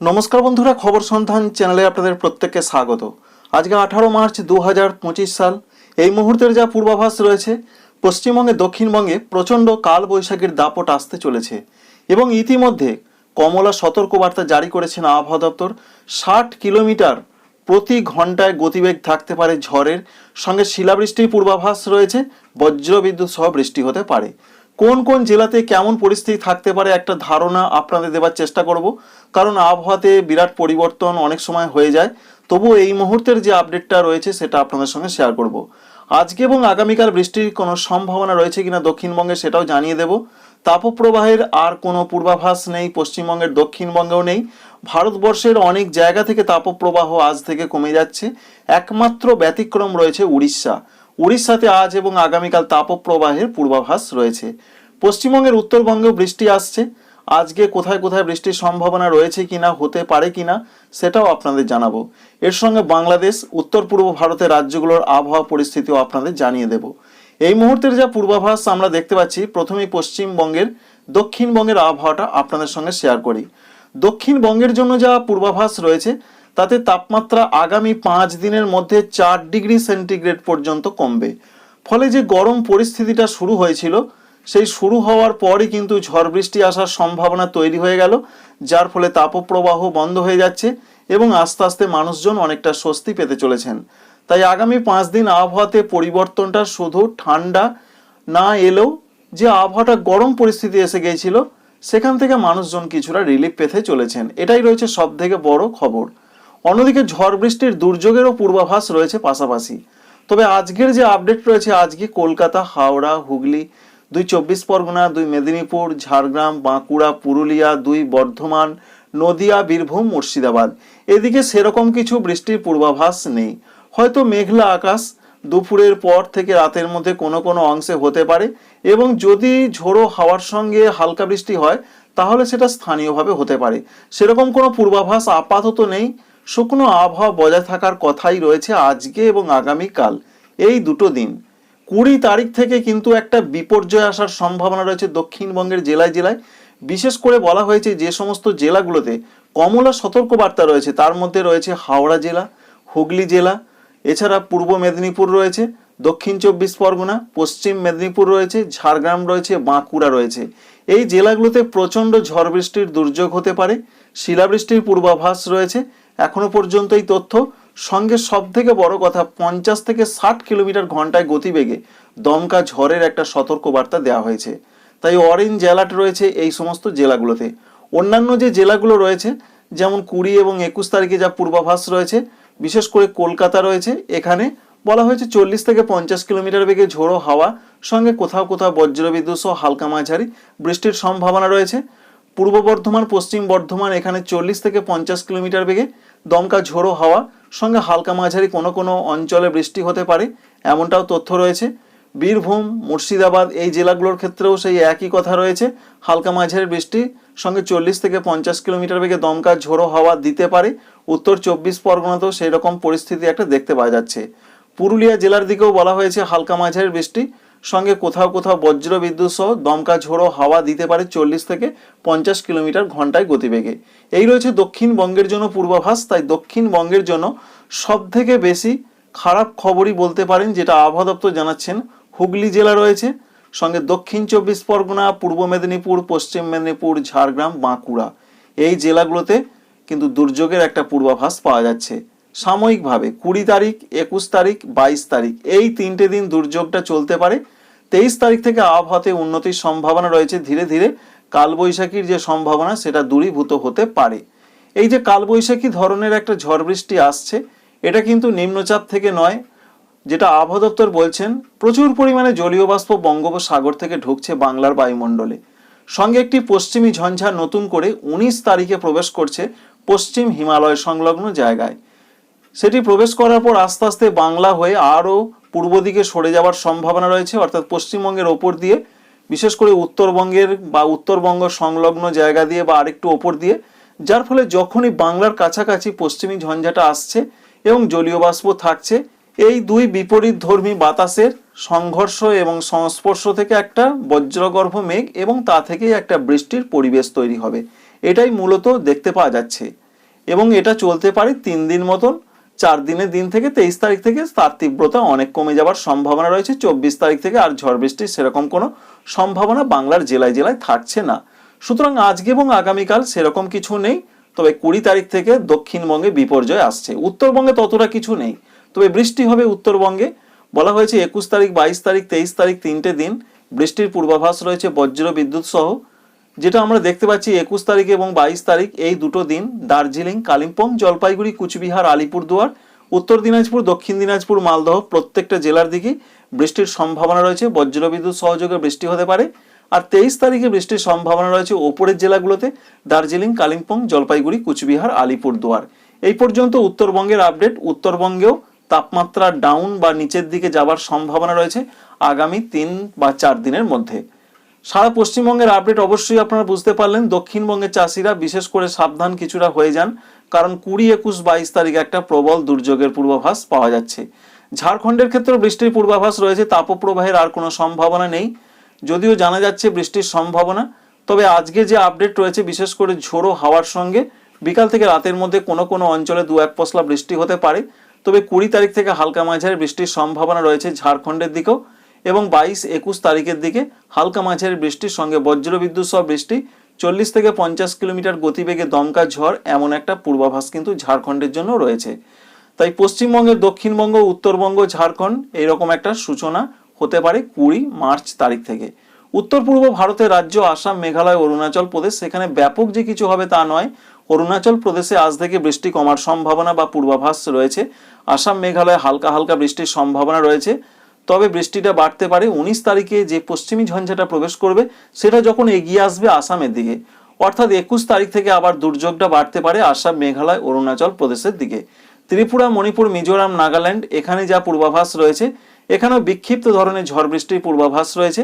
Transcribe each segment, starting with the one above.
নমস্কার বন্ধুরা, খবর সন্ধান চ্যানেলে আপনাদের প্রত্যেককে স্বাগত। আজকে আঠারো মার্চ দু হাজার পঁচিশ সাল, এই মুহূর্তের যা পূর্বাভাস রয়েছে, পশ্চিমবঙ্গে, দক্ষিণবঙ্গে প্রচণ্ড কাল বৈশাখীর দাপট আসতে চলেছে এবং ইতিমধ্যে কমলা সতর্কবার্তা জারি করেছেন আবহাওয়া দপ্তর। ষাট কিলোমিটার প্রতি ঘন্টায় গতিবেগ থাকতে পারে ঝড়ের। সঙ্গে শিলাবৃষ্টির পূর্বাভাস রয়েছে, বজ্রবিদ্যুৎ সহ বৃষ্টি হতে পারে। কোন কোন জেলাতে কেমন পরিস্থিতি থাকতে পারে একটা ধারণা আপনাদের দেওয়ার চেষ্টা করব। কারণ আবহাওয়াতে বিরাট পরিবর্তন অনেক সময় হয়ে যায়। তবু এই মুহূর্তের যে আপডেটটা রয়েছে সেটা আপনাদের সঙ্গে শেয়ার করব। আজকে এবং আগামীকাল বৃষ্টির কোনো সম্ভাবনা রয়েছে কিনা দক্ষিণবঙ্গে সেটাও জানিয়ে দেব। তাপপ্রবাহের আর কোনো পূর্বাভাস নেই, পশ্চিমবঙ্গের দক্ষিণবঙ্গেও নেই। ভারতবর্ষের অনেক জায়গা থেকে তাপপ্রবাহ আজ থেকে কমে যাচ্ছে। একমাত্র ব্যতিক্রম রয়েছে উড়িষ্যা। উড়িষ্যাতে আজ এবং আগামীকাল তাপপ্রবাহের পূর্বাভাস রয়েছে। পশ্চিমবঙ্গের উত্তরবঙ্গেও বৃষ্টি আসছে। আজকে কোথায় কোথায় বৃষ্টির সম্ভাবনা রয়েছে কিনা, হতে পারে কিনা, সেটাও আপনাদের জানাব। এর সঙ্গে বাংলাদেশ, উত্তর পূর্ব ভারতের রাজ্যগুলোর আবহাওয়া পরিস্থিতিও আপনাদের জানিয়ে দেব। এই মুহূর্তের যা পূর্বাভাস আমরা দেখতে পাচ্ছি, প্রথমেই পশ্চিমবঙ্গের, দক্ষিণবঙ্গের আবহাওয়াটা আপনাদের সঙ্গে শেয়ার করি। দক্ষিণবঙ্গের জন্য যা পূর্বাভাস রয়েছে তাতে তাপমাত্রা আগামী পাঁচ দিনের মধ্যে চার ডিগ্রি সেন্টিগ্রেড পর্যন্ত কমবে। ফলে যে গরম পরিস্থিতিটা শুরু হয়েছিল, সেই শুরু হওয়ার পরই কিন্তু ঝড় বৃষ্টি আসার সম্ভাবনা তৈরি হয়ে গেল, যার ফলে তাপপ্রবাহ বন্ধ হয়ে যাচ্ছে এবং আস্তে আস্তে মানুষজন অনেকটা স্বস্তি পেতে চলেছেন। তাই আগামী পাঁচ দিন আবহাওয়াতে পরিবর্তনটা শুধু ঠান্ডা না এলেও যে আবহাওয়াটা গরম পরিস্থিতি এসে গিয়েছিল, সেখান থেকে মানুষজন কিছুটা রিলিফ পেতে চলেছেন। এটাই রয়েছে সব থেকে বড় খবর। অন্যদিকে ঝড় বৃষ্টির দুর্যোগেরও পূর্বাভাস রয়েছে পাশাপাশি। তবে আজকের যে আপডেট রয়েছে, আজকে কলকাতা, হাওড়া, হুগলি, দুই চব্বিশ পরগনা, দুই মেদিনীপুর, ঝাড়গ্রাম, বাঁকুড়া, পুরুলিয়া, দুই বর্ধমান, নদিয়া, বীরভূম, মুর্শিদাবাদ। এদিকে সেরকম কিছু বৃষ্টির পূর্বাভাস নেই। হয়তো মেঘলা আকাশ দুপুরের পর থেকে রাতের মধ্যে কোনো কোনো অংশে হতে পারে এবং যদি ঝোড়ো হাওয়ার সঙ্গে হালকা বৃষ্টি হয়, তাহলে সেটা স্থানীয়ভাবে হতে পারে। সেরকম কোনো পূর্বাভাস আপাতত নেই। শুকনো আবহাওয়া বজায় থাকার কথাই রয়েছে আজকে এবং আগামীকাল। এই দুটো দিন। কুড়ি তারিখ থেকে কিন্তু একটা বিপর্যয় আসার সম্ভাবনা রয়েছে দক্ষিণবঙ্গের জেলায় জেলায়। বিশেষ করে বলা হয়েছে যে সমস্ত জেলাগুলোতে কমলা সতর্কবার্তা রয়েছে। তার মধ্যে রয়েছে হাওড়া জেলা, হুগলি জেলা, এছাড়া পূর্ব মেদিনীপুর রয়েছে, দক্ষিণ চব্বিশ পরগনা, পশ্চিম মেদিনীপুর রয়েছে, ঝাড়গ্রাম রয়েছে, বাঁকুড়া রয়েছে। এই জেলাগুলোতে প্রচণ্ড ঝড় বৃষ্টির দুর্যোগ হতে পারে, শিলাবৃষ্টির পূর্বাভাস রয়েছে এখনও পর্যন্ত এই তথ্য। সঙ্গে সব থেকে বড় কথা, পঞ্চাশ থেকে ষাট কিলোমিটার ঘন্টায় গতিবেগে দমকা ঝড়ের একটা সতর্কবার্তা দেওয়া হয়েছে। তাই অরেঞ্জ অ্যালার্ট রয়েছে এই সমস্ত জেলাগুলোতে। অন্যান্য যে জেলাগুলো রয়েছে, যেমন কুড়ি এবং একুশ তারিখে যা পূর্বাভাস রয়েছে, বিশেষ করে কলকাতা রয়েছে, এখানে বলা হয়েছে চল্লিশ থেকে পঞ্চাশ কিলোমিটার বেগে ঝোড়ো হাওয়া, সঙ্গে কোথাও কোথাও বজ্রবিদ্যুৎ সহ হালকা মাঝারি বৃষ্টির সম্ভাবনা রয়েছে। পূর্ব বর্ধমান, পশ্চিম বর্ধমান, এখানে চল্লিশ থেকে পঞ্চাশ কিলোমিটার বেগে দমকা ঝোড়ো হাওয়া, সঙ্গে হালকা মাঝারি কোনো কোনো অঞ্চলে বৃষ্টি হতে পারে, এমনটাও তথ্য রয়েছে। বীরভূম, মুর্শিদাবাদ এই জেলাগুলোর ক্ষেত্রেও সেই একই কথা রয়েছে। হালকা মাঝারি বৃষ্টি, সঙ্গে চল্লিশ থেকে পঞ্চাশ কিলোমিটার বেগে দমকা ঝোড়ো হাওয়া দিতে পারে। উত্তর চব্বিশ পরগনাতেও সেই রকম পরিস্থিতি একটা দেখতে পাওয়া যাচ্ছে। পুরুলিয়া জেলার দিকেও বলা হয়েছে হালকা মাঝারি বৃষ্টি সঙ্গে কোথাও কোথাও বজ্র বিদ্যুৎ সহ দমকা ঝোড়ো হাওয়া দিতে পারে চল্লিশ থেকে পঞ্চাশ কিলোমিটার ঘন্টায় গতিবেগে। এই রয়েছে দক্ষিণবঙ্গের জন্য পূর্বাভাস, তাই দক্ষিণবঙ্গের জন্য সব থেকে বেশি খারাপ খবরই বলতে পারেন যেটা আবহাওয়া দপ্তর জানাচ্ছেন, হুগলি জেলা রয়েছে। সঙ্গে দক্ষিণ চব্বিশ পরগনা, পূর্ব মেদিনীপুর, পশ্চিম মেদিনীপুর, ঝাড়গ্রাম, বাঁকুড়া। এই জেলাগুলোতে কিন্তু দুর্যোগের একটা পূর্বাভাস পাওয়া যাচ্ছে। সাময়িকভাবে কুড়ি তারিখ, একুশ তারিখ, বাইশ তারিখ, এই তিনটে দিন দুর্যোগটা চলতে পারে। তেইশ তারিখ থেকে আবহাওয়াতে উন্নতির সম্ভাবনা রয়েছে। ধীরে ধীরে কালবৈশাখীর যে সম্ভাবনা, সেটা দূরীভূত হতে পারে। এই যে কালবৈশাখী ধরনের একটা ঝড় বৃষ্টি আসছে, এটা কিন্তু নিম্নচাপ থেকে নয়, যেটা আবহাওয়া দপ্তর বলছেন, প্রচুর পরিমাণে জলীয় বাষ্প বঙ্গোপসাগর থেকে ঢুকছে বাংলার বায়ুমণ্ডলে। সঙ্গে একটি পশ্চিমী ঝঞ্ঝা নতুন করে উনিশ তারিখে প্রবেশ করছে পশ্চিম হিমালয় সংলগ্ন জায়গায়। সেটি প্রবেশ করার পর আস্তে আস্তে বাংলা হয়ে আরও পূর্ব দিকে সরে যাওয়ার সম্ভাবনা রয়েছে, অর্থাৎ পশ্চিমবঙ্গের ওপর দিয়ে, বিশেষ করে উত্তরবঙ্গের বা উত্তরবঙ্গ সংলগ্ন জায়গা দিয়ে বা আরেকটু ওপর দিয়ে, যার ফলে যখনই বাংলার কাছাকাছি পশ্চিমী ঝঞ্ঝাটা আসছে এবং জলীয় বাষ্প থাকছে, এই দুই বিপরীত ধর্মী বাতাসের সংঘর্ষ এবং সংস্পর্শ থেকে একটা বজ্রগর্ভ মেঘ এবং তা থেকেই একটা বৃষ্টির পরিবেশ তৈরি হবে। এটাই মূলত দেখতে পাওয়া যাচ্ছে। এবং এটা চলতে পারে তিন দিন মতন। চার দিনের দিন থেকে তেইশ তারিখ থেকে তার তীব্রতা অনেক কমে যাওয়ার সম্ভাবনা রয়েছে। চব্বিশ তারিখ থেকে আর ঝড় বৃষ্টির সেরকম কোনো সম্ভাবনা বাংলার জেলায় জেলায় থাকছে না। সুতরাং আজকে এবং আগামীকাল সেরকম কিছু নেই, তবে কুড়ি তারিখ থেকে দক্ষিণবঙ্গে বিপর্যয় আসছে। উত্তরবঙ্গে ততটা কিছু নেই, তবে বৃষ্টি হবে উত্তরবঙ্গে। বলা হয়েছে একুশ তারিখ, বাইশ তারিখ, তেইশ তারিখ তিনটে দিন। বৃষ্টির পূর্বাভাস রয়েছে বজ্র বিদ্যুৎ সহ। যেটা আমরা দেখতে পাচ্ছি একুশ তারিখ এবং বাইশ তারিখ, এই দুটো দিন, দার্জিলিং, কালিম্পং, জলপাইগুড়ি, কুচবিহার, আলিপুরদুয়ার, উত্তর দিনাজপুর, দক্ষিণ দিনাজপুর, মালদহ, প্রত্যেকটা জেলার দিকে বৃষ্টির সম্ভাবনা রয়েছে। বজ্রবিদ্যুৎ সহযোগে বৃষ্টি হতে পারে। আর তেইশ তারিখে বৃষ্টির সম্ভাবনা রয়েছে ওপরের জেলাগুলোতে, দার্জিলিং, কালিম্পং, জলপাইগুড়ি, কুচবিহার, আলিপুরদুয়ার। এই পর্যন্ত উত্তরবঙ্গের আপডেট। উত্তরবঙ্গেও তাপমাত্রা ডাউন বা নিচের দিকে যাওয়ার সম্ভাবনা রয়েছে আগামী তিন বা চার দিনের মধ্যে। সারা পশ্চিমবঙ্গের আপডেট অবশ্যই আপনারা বুঝতে পারলেন। দক্ষিণবঙ্গের চাষিরা বিশেষ করে সাবধান কিছুটা হয়ে যান, কারণ কুড়ি একুশ বাইশ তারিখ একটা প্রবল দুর্যোগের পূর্বাভাস পাওয়া যাচ্ছে। ঝাড়খণ্ডের ক্ষেত্রে বৃষ্টির পূর্বাভাস রয়েছে, তাপপ্রবাহের আর কোনো সম্ভাবনা নেই। যদিও জানা যাচ্ছে বৃষ্টির সম্ভাবনা, তবে আজকে যে আপডেট রয়েছে, বিশেষ করে ঝোড়ো হাওয়ার সঙ্গে, বিকাল থেকে রাতের মধ্যে কোনো কোনো অঞ্চলে দু এক পশলা বৃষ্টি হতে পারে। তবে কুড়ি তারিখ থেকে হালকা মাঝারি বৃষ্টির সম্ভাবনা রয়েছে ঝাড়খণ্ডের দিকেও। এবং বাইশ একুশ তারিখের দিকে হালকা মাঝারি বৃষ্টির সঙ্গে বজ্রবিদ্যুৎ সহ বৃষ্টি, চল্লিশ থেকে পঞ্চাশ কিলোমিটার গতিবেগে দমকা ঝড় এমন একটা পূর্বাভাস কিন্তু ঝাড়খণ্ডের জন্য রয়েছে। তাই পশ্চিমবঙ্গের দক্ষিণবঙ্গ, উত্তরবঙ্গ, ঝাড়খণ্ড এইরকম একটা সূচনা হতে পারে কুড়ি মার্চ তারিখ থেকে। উত্তর পূর্ব ভারতের রাজ্য আসাম, মেঘালয়, অরুণাচল প্রদেশ, সেখানে ব্যাপক যে কিছু হবে তা নয়। অরুণাচল প্রদেশে আজ থেকে বৃষ্টি কমার সম্ভাবনা বা পূর্বাভাস রয়েছে। আসাম, মেঘালয়ে হালকা হালকা বৃষ্টির সম্ভাবনা রয়েছে। তবে বৃষ্টিটা বাড়তে পারে। উনিশ তারিখে যে পশ্চিমী ঝঞ্ঝাটা প্রবেশ করবে, সেটা যখন এগিয়ে আসবে আসামের দিকে। অর্থাৎ একুশ তারিখ থেকে আবার দুর্যোগটা বাড়তে পারে আসাম, মেঘালয়, অরুণাচল প্রদেশের দিকে। ত্রিপুরা, মণিপুর, মিজোরাম, নাগাল্যান্ড এখানে যা পূর্বাভাস রয়েছে, এখানেও বিক্ষিপ্ত ধরনের ঝড় বৃষ্টির পূর্বাভাস রয়েছে।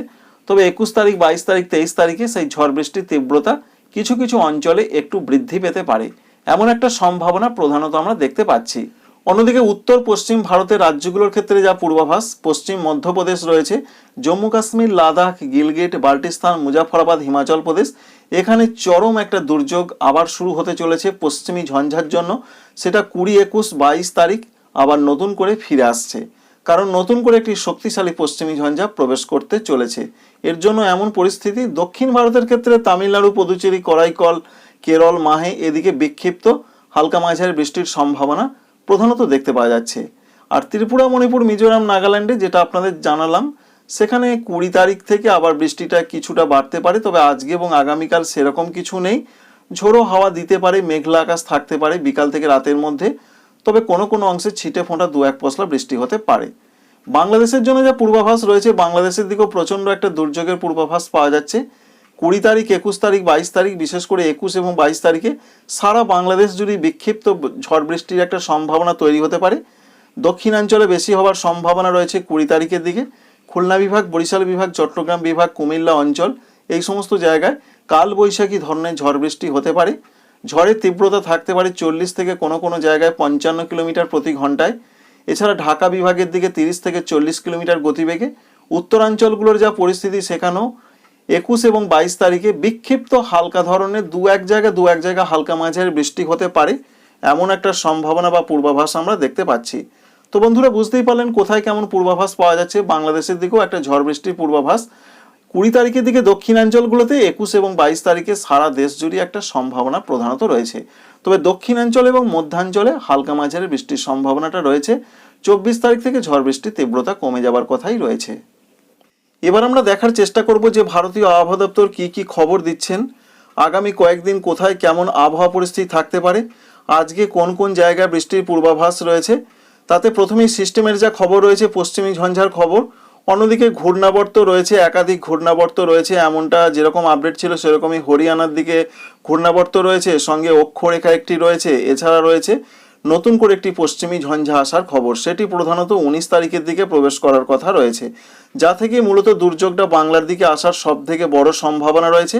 তবে একুশ তারিখ, বাইশ তারিখ, তেইশ তারিখে সেই ঝড় বৃষ্টির তীব্রতা কিছু কিছু অঞ্চলে একটু বৃদ্ধি পেতে পারে। এমন একটা সম্ভাবনা প্রধানত আমরা দেখতে পাচ্ছি। অন্যদিকে উত্তর, পশ্চিম ভারতের রাজ্যগুলোর ক্ষেত্রে যা পূর্বাভাস, পশ্চিম মধ্যপ্রদেশ রয়েছে, জম্মু কাশ্মীর, লাদাখ, গিলগেট, বাল্টিস্তান, মুজাফরাবাদ, হিমাচল প্রদেশ। এখানে চরম একটা দুর্যোগ আবার শুরু হতে চলেছে পশ্চিমী ঝঞ্ঝার জন্য। সেটা কুড়ি একুশ বাইশ তারিখ আবার নতুন করে ফিরে আসছে। কারণ নতুন করে একটি শক্তিশালী পশ্চিমী ঝঞ্ঝা প্রবেশ করতে চলেছে। এর জন্য এমন পরিস্থিতি, দক্ষিণ ভারতের ক্ষেত্রে তামিলনাড়ু, পুদুচেরি, করাইকল, কেরল, মাহে এদিকে বিক্ষিপ্ত। হালকা মাঝারি বৃষ্টির সম্ভাবনা প্রধানত দেখতে পাওয়া যাচ্ছে। আর ত্রিপুরা, মণিপুর, মিজোরাম, নাগাল্যান্ডে যেটা আপনাদের জানালাম, সেখানে কুড়ি তারিখ থেকে আবার বৃষ্টিটা কিছুটা বাড়তে পারে, তবে আজকে এবং আগামীকাল সেরকম কিছু নেই। ঝোড়ো হাওয়া দিতে পারে, মেঘলা আকাশ থাকতে পারে বিকাল থেকে রাতের মধ্যে, তবে কোনো কোনো অংশে ছিটে ফোঁটা দু এক পশলা বৃষ্টি হতে পারে। বাংলাদেশের জন্য যা পূর্বাভাস রয়েছে, বাংলাদেশের দিকেও প্রচণ্ড একটা দুর্যোগের পূর্বাভাস পাওয়া যাচ্ছে। কুড়ি তারিখ, একুশ তারিখ, বাইশ তারিখ, বিশেষ করে একুশ এবং বাইশ তারিখে সারা বাংলাদেশ জুড়ে বিক্ষিপ্ত ঝড় বৃষ্টির একটা সম্ভাবনা তৈরি হতে পারে। দক্ষিণাঞ্চলে বেশি হওয়ার সম্ভাবনা রয়েছে কুড়ি তারিখের দিকে। খুলনা বিভাগ, বরিশাল বিভাগ, চট্টগ্রাম বিভাগ, কুমিল্লা অঞ্চল, এই সমস্ত জায়গায় কাল বৈশাখী ধরনের ঝড় বৃষ্টি হতে পারে। ঝড়ের তীব্রতা থাকতে পারে চল্লিশ থেকে কোনো কোনো জায়গায় পঞ্চান্ন কিলোমিটার প্রতি ঘন্টায়। এছাড়া ঢাকা বিভাগের দিকে তিরিশ থেকে চল্লিশ কিলোমিটার গতিবেগে। উত্তরাঞ্চলগুলোর যা পরিস্থিতি, সেখানেও একুশ এবং বাইশ তারিখে বিক্ষিপ্ত হালকা ধরনের দু এক জায়গা দু এক জায়গায় হালকা মাঝারি বৃষ্টি হতে পারে। এমন একটা সম্ভাবনা বা পূর্বাভাস আমরা দেখতে পাচ্ছি। তো বন্ধুরা, বুঝতেই পারলেন কোথায় কেমন পূর্বাভাস পাওয়া যাচ্ছে। বাংলাদেশের দিকেও একটা ঝড় বৃষ্টির পূর্বাভাস। কুড়ি তারিখের দিকে দক্ষিণাঞ্চলগুলোতে একুশ এবং বাইশ তারিখে সারা দেশ জুড়ে একটা সম্ভাবনা প্রধানত রয়েছে। তবে দক্ষিণাঞ্চল এবং মধ্যাঞ্চলে হালকা মাঝারি বৃষ্টির সম্ভাবনাটা রয়েছে। চব্বিশ তারিখ থেকে ঝড় বৃষ্টির তীব্রতা কমে যাবার কথাই রয়েছে। এবার আমরা দেখার চেষ্টা করব যে ভারতীয় আবহাওয়া দপ্তর কী কী খবর দিচ্ছেন। আগামী কয়েকদিন কোথায় কেমন আবহাওয়া পরিস্থিতি থাকতে পারে, আজকে কোন কোন জায়গায় বৃষ্টির পূর্বাভাস রয়েছে, তাতে প্রথমেই সিস্টেমের যা খবর রয়েছে, পশ্চিমী ঝঞ্ঝার খবর। অন্যদিকে ঘূর্ণাবর্ত রয়েছে, একাধিক ঘূর্ণাবর্ত রয়েছে, এমনটা যেরকম আপডেট ছিল সেরকমই হরিয়ানার দিকে ঘূর্ণাবর্ত রয়েছে, সঙ্গে অক্ষরেখা একটি রয়েছে, এছাড়া রয়েছে নতুন করে একটি পশ্চিমী ঝঞ্ঝা আসার খবর। সেটি প্রধানত উনিশ তারিখের দিকে প্রবেশ করার কথা রয়েছে, যা থেকে মূলত দুর্যোগটা বাংলার দিকে আসার সব থেকে বড় সম্ভাবনা রয়েছে।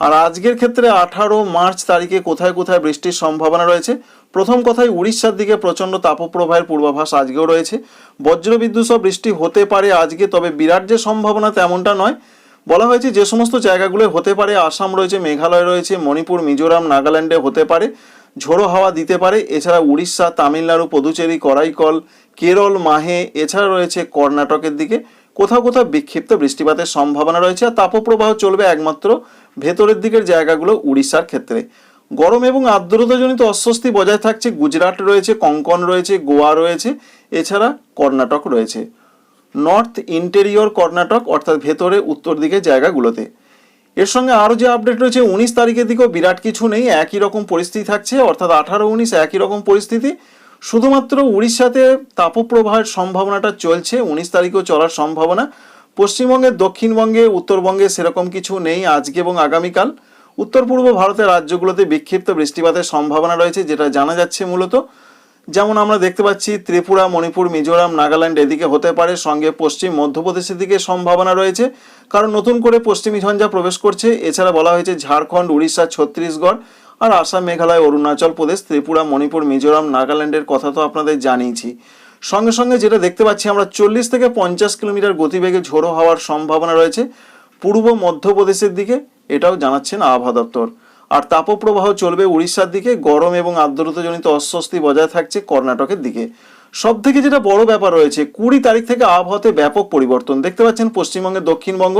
আর আজকের ক্ষেত্রে আঠারো মার্চ তারিখে কোথায় কোথায় বৃষ্টির সম্ভাবনা রয়েছে? প্রথম কথায় উড়িষ্যার দিকে প্রচণ্ড তাপপ্রবাহের পূর্বাভাস আজকেও রয়েছে। বজ্রবিদ্যুৎ সহ বৃষ্টি হতে পারে আজকে, তবে বিরাট যে সম্ভাবনা তেমনটা নয়। বলা হয়েছে যে সমস্ত জায়গাগুলো হতে পারে, আসাম রয়েছে, মেঘালয় রয়েছে, মণিপুর, মিজোরাম, নাগাল্যান্ডে হতে পারে। ঝোড়ো হাওয়া দিতে পারে। এছাড়া উড়িষ্যা, তামিলনাড়ু, পদুচেরি, করাইকল, কেরল, মাহে, এছাড়া রয়েছে কর্ণাটকের দিকে। কোথাও কোথাও বিক্ষিপ্ত বৃষ্টিপাতের সম্ভাবনা রয়েছে আর তাপপ্রবাহ চলবে একমাত্র ভেতরের দিকের জায়গাগুলো উড়িষ্যার ক্ষেত্রে। গরম এবং আর্দ্রতাজনিত অস্বস্তি বজায় থাকছে। গুজরাট রয়েছে, কঙ্কন রয়েছে, গোয়া রয়েছে, এছাড়া কর্ণাটক রয়েছে। নর্থ ইন্টেরিয়র কর্ণাটক, অর্থাৎ ভেতরে উত্তর দিকের জায়গাগুলোতে। এর সঙ্গে আরও যে আপডেট রয়েছে, উনিশ তারিখের দিকেও বিরাট কিছু নেই, একই রকম পরিস্থিতি থাকছে, অর্থাৎ আঠারো, উনিশ একই রকম পরিস্থিতি। শুধুমাত্র উড়িষ্যাতে তাপপ্রবাহের সম্ভাবনাটা চলছে, উনিশ তারিখেও চলার সম্ভাবনা। পশ্চিমবঙ্গের দক্ষিণবঙ্গে, উত্তরবঙ্গে সেরকম কিছু নেই আজকে এবং আগামীকাল। উত্তর পূর্ব ভারতের রাজ্যগুলোতে বিক্ষিপ্ত বৃষ্টিপাতের সম্ভাবনা রয়েছে, যেটা জানা যাচ্ছে মূলত। যেমন আমরা দেখতে পাচ্ছি, ত্রিপুরা, মণিপুর, মিজোরাম, নাগাল্যান্ড এদিকে হতে পারে, সঙ্গে পশ্চিম, মধ্যপ্রদেশের দিকে সম্ভাবনা রয়েছে। কারণ নতুন করে পশ্চিমী ঝঞ্ঝা প্রবেশ করছে, এছাড়া বলা হয়েছে ঝাড়খণ্ড, উড়িষ্যা, ছত্তিশগড় আর আসাম, মেঘালয়, অরুণাচল প্রদেশ, ত্রিপুরা, মণিপুর, মিজোরাম, নাগাল্যান্ডের কথা তো আপনাদের জানিয়েছি। সঙ্গে সঙ্গে যেটা দেখতে পাচ্ছি, আমরা চল্লিশ থেকে পঞ্চাশ কিলোমিটার গতিবেগে ঝোড়ো হওয়ার সম্ভাবনা রয়েছে। পূর্ব, মধ্যপ্রদেশের দিকে, এটাও জানাচ্ছেন আবহাওয়া দপ্তর। আর তাপপ্রবাহ চলবে উড়িষ্যার দিকে। গরম এবং আর্দ্রতাজনিত অস্বস্তি বজায় থাকছে কর্ণাটকের দিকে। সব থেকে যেটা বড় ব্যাপার রয়েছে, কুড়ি তারিখ থেকে আবহাওয়াতে ব্যাপক পরিবর্তন। দেখতে পাচ্ছেন পশ্চিমবঙ্গের দক্ষিণবঙ্গ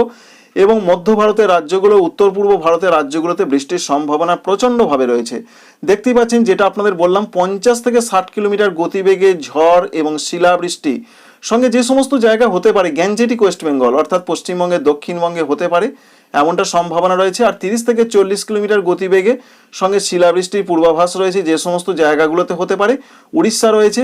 এবং মধ্য ভারতের রাজ্যগুলো, উত্তর পূর্ব ভারতের রাজ্যগুলোতে বৃষ্টির সম্ভাবনা প্রচণ্ডভাবে রয়েছে। দেখতেই পাচ্ছেন যেটা আপনাদের বললাম, পঞ্চাশ থেকে ষাট কিলোমিটার গতিবেগে ঝড় এবং শিলাবৃষ্টি। সঙ্গে যে সমস্ত জায়গা হতে পারে গ্যাঞ্জেটিক ওয়েস্ট বেঙ্গল, অর্থাৎ পশ্চিমবঙ্গের দক্ষিণবঙ্গে হতে পারে এমনটা সম্ভাবনা রয়েছে। আর তিরিশ থেকে চল্লিশ কিলোমিটার গতিবেগে সঙ্গে শিলাবৃষ্টির পূর্বাভাস রয়েছে যে সমস্ত জায়গাগুলোতে হতে পারে। উড়িষ্যা রয়েছে,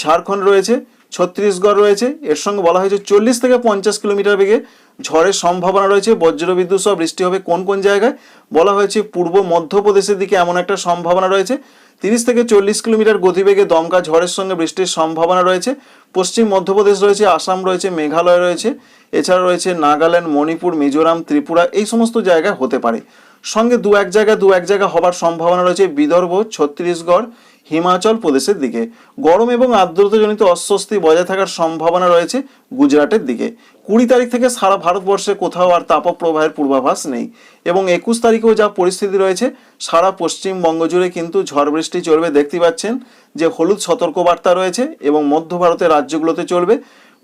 ঝাড়খণ্ড রয়েছে, ছত্তিশগড় রয়েছে। এর সঙ্গে বলা হয়েছে চল্লিশ থেকে পঞ্চাশ কিলোমিটার বেগে ঝড়ের সম্ভাবনা রয়েছে। বজ্রবিদ্যুৎ সহ বৃষ্টি হবে কোন কোন জায়গায়? বলা হয়েছে পূর্ব মধ্যপ্রদেশের দিকে এমন একটা সম্ভাবনা রয়েছে। তিরিশ থেকে চল্লিশ কিলোমিটার গতিবেগে দমকা ঝড়ের সঙ্গে বৃষ্টির সম্ভাবনা রয়েছে। পশ্চিম মধ্যপ্রদেশ রয়েছে, আসাম রয়েছে, মেঘালয় রয়েছে। এছাড়া রয়েছে নাগাল্যান্ড, মণিপুর, মিজোরাম, ত্রিপুরা, এই সমস্ত জায়গায় হতে পারে। সঙ্গে দু এক জায়গায় দু এক জায়গা হবার সম্ভাবনা রয়েছে বিদর্ভ, ছত্তিশগড়, হিমাচল প্রদেশের দিকে। গরম এবং আর্দ্রতাজনিত অস্বস্তি বজায় থাকার সম্ভাবনা রয়েছে গুজরাটের দিকে। কুড়ি তারিখ থেকে সারা ভারতবর্ষে কোথাও আর তাপপ্রবাহের পূর্বাভাস নেই। এবং একুশ তারিখেও যা পরিস্থিতি রয়েছে, সারা পশ্চিমবঙ্গ জুড়ে কিন্তু ঝড় বৃষ্টি চলবে। দেখতে পাচ্ছেন যে হলুদ সতর্কবার্তা রয়েছে এবং মধ্য ভারতের রাজ্যগুলোতে চলবে।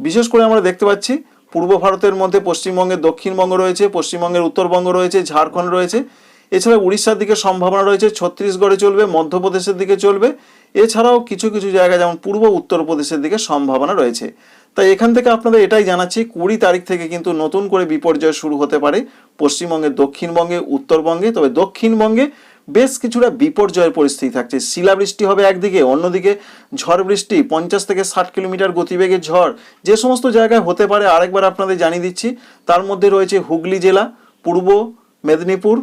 বিশেষ করে আমরা দেখতে পাচ্ছি পূর্ব ভারতের মধ্যে পশ্চিমবঙ্গের দক্ষিণবঙ্গ রয়েছে, পশ্চিমবঙ্গের উত্তরবঙ্গ রয়েছে, ঝাড়খণ্ড রয়েছে। এছাড়া উড়িষ্যার দিকে সম্ভাবনা রয়েছে, ছত্তিশগড়ে চলবে, মধ্যপ্রদেশের দিকে চলবে। এছাড়াও কিছু কিছু জায়গা যেমন পূর্ব উত্তরপ্রদেশের দিকে সম্ভাবনা রয়েছে। তাই এখান থেকে আপনাদের এটাই জানাচ্ছি, কুড়ি তারিখ থেকে কিন্তু নতুন করে বিপর্যয় শুরু হতে পারে পশ্চিমবঙ্গের দক্ষিণবঙ্গে, উত্তরবঙ্গে। তবে দক্ষিণবঙ্গে বেশ কিছুটা বিপর্যয়ের পরিস্থিতি থাকছে। শিলাবৃষ্টি হবে একদিকে, অন্যদিকে ঝড় বৃষ্টি, পঞ্চাশ থেকে ষাট কিলোমিটার গতিবেগে ঝড়, যে সমস্ত জায়গায় হতে পারে আরেকবার আপনাদের জানিয়ে দিচ্ছি। তার মধ্যে রয়েছে হুগলি জেলা, পূর্ব মেদিনীপুর,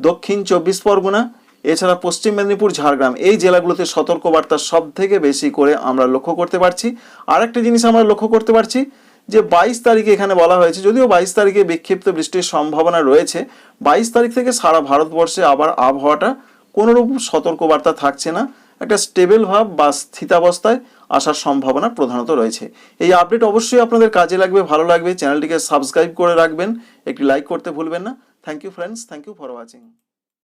দক্ষিণ চব্বিশ পরগনা, এছাড়া পশ্চিম মেদিনীপুর, ঝাড়গ্রাম। এই জেলাগুলোতে সতর্কবার্তা সব থেকে বেশি করে আমরা লক্ষ্য করতে পারছি। আরেকটা জিনিস আমরা লক্ষ্য করতে পারছি যে বাইশ তারিখে এখানে বলা হয়েছে, যদিও বাইশ তারিখে বিক্ষিপ্ত বৃষ্টির সম্ভাবনা রয়েছে, বাইশ তারিখ থেকে সারা ভারতবর্ষে আবার আবহাওয়াটা কোনোরূপ সতর্কবার্তা থাকছে না। একটা স্টেবল ভাব বা স্থিতাবস্থায় আসার সম্ভাবনা প্রধানত রয়েছে। এই আপডেট অবশ্যই আপনাদের কাজে লাগবে, ভালো লাগবে। চ্যানেলটিকে সাবস্ক্রাইব করে রাখবেন। একটি লাইক করতে ভুলবেন না। Thank you friends thank you for watching